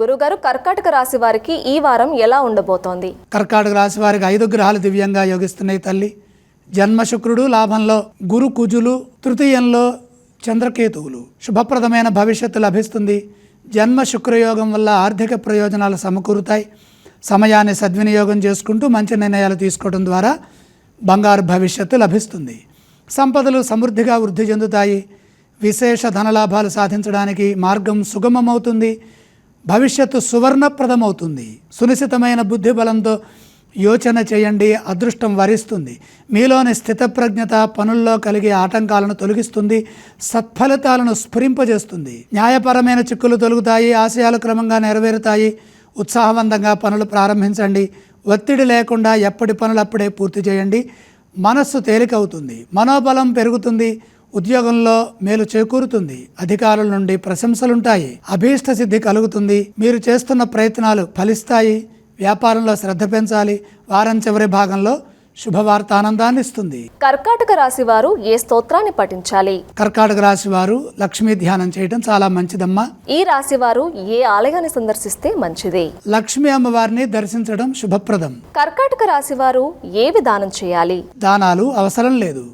గురుగారు కర్కాటక రాశి వారికి ఈ వారం ఎలా ఉండబోతోంది? కర్కాటక రాశి వారికి ఐదు గ్రహాలు దివ్యంగా యోగిస్తున్నాయి తల్లి. జన్మ శుక్రుడు లాభంలో గురు కుజులు తృతీయంలో చంద్రకేతువులు. శుభప్రదమైన భవిష్యత్తు లభిస్తుంది. జన్మ శుక్రయోగం వల్ల ఆర్థిక ప్రయోజనాలు సమకూరుతాయి. సమయాన్ని సద్వినియోగం చేసుకుంటూ మంచి నిర్ణయాలు తీసుకోవడం ద్వారా బంగారు భవిష్యత్తు లభిస్తుంది. సంపదలు సమృద్ధిగా వృద్ధి చెందుతాయి. విశేష ధనలాభాలు సాధించడానికి మార్గం సుగమమవుతుంది. భవిష్యత్తు సువర్ణప్రదమవుతుంది. సునిశ్చితమైన బుద్ధి బలంతో యోచన చేయండి అదృష్టం వరిస్తుంది. మీలోని స్థితప్రజ్ఞత పనుల్లో కలిగే ఆటంకాలను తొలగిస్తుంది సత్ఫలితాలను స్ఫురింపజేస్తుంది. న్యాయపరమైన చిక్కులు తొలుగుతాయి ఆశయాలు క్రమంగా నెరవేరుతాయి. ఉత్సాహవంతంగా పనులు ప్రారంభించండి. ఒత్తిడి లేకుండా ఎప్పటి పనులు అప్పుడే పూర్తి చేయండి. మనస్సు తేలికవుతుంది. మనోబలం పెరుగుతుంది. ఉద్యోగంలో మేలు చేకూరుతుంది. అధికారుల నుండి ప్రశంసలుంటాయి. అభీష్ట సిద్ధి కలుగుతుంది. మీరు చేస్తున్న ప్రయత్నాలు ఫలిస్తాయి. వ్యాపారంలో శ్రద్ధ పెంచాలి. వారం చివరి భాగంలో శుభవార్త ఆనందాన్ని ఇస్తుంది కర్కాటక రాశి వారు ఏ స్తోత్రాన్ని పఠించాలి? కర్కాటక రాశి వారు లక్ష్మీ ధ్యానం చేయడం చాలా మంచిదమ్మా. ఈ రాశి వారు ఏ ఆలయాన్ని సందర్శిస్తే మంచిది? లక్ష్మీ అమ్మవారిని దర్శించడం శుభప్రదం. కర్కాటక రాశి వారు ఏ విధానం చేయాలి? దానాలు అవసరం లేదు.